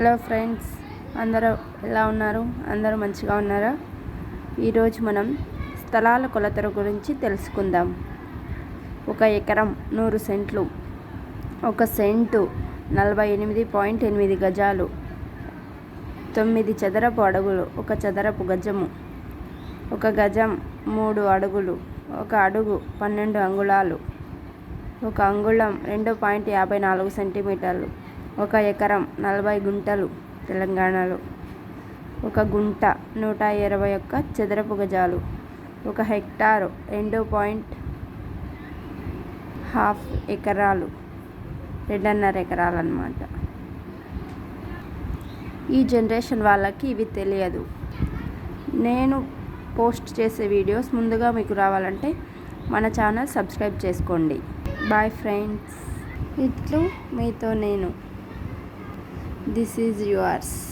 Hello friends అందరూ ఎలా ఉన్నారు? అందరూ మంచిగా ఉన్నారా? ఈరోజు మనం స్థలాల కొలతల గురించి తెలుసుకుందాం. ఒక ఎకరం నూరు సెంట్లు ఒక సెంటు నలభై ఎనిమిది పాయింట్ ఎనిమిది గజాలు తొమ్మిది చదరపు అడుగులు ఒక చదరపు గజము ఒక గజం మూడు అడుగులు ఒక అడుగు పన్నెండు అంగుళాలు ఒక అంగుళం రెండు పాయింట్ యాభై నాలుగు సెంటీమీటర్లు ఒక ఎకరం నలభై గుంటలు తెలంగాణలో. ఒక గుంట నూట ఇరవై ఒక్క చదరపు గజాలు. ఒక హెక్టారు రెండు పాయింట్ హాఫ్ ఎకరాలు. రెండున్నర ఎకరాలు అన్నమాట ఈ జనరేషన్ వాళ్ళకి ఇవి తెలియదు. నేను పోస్ట్ చేసే వీడియోస్ ముందుగా మీకు రావాలంటే మన ఛానల్ సబ్స్క్రైబ్ చేసుకోండి. Bye friends. ఇట్లు మీతో నేను this is yours.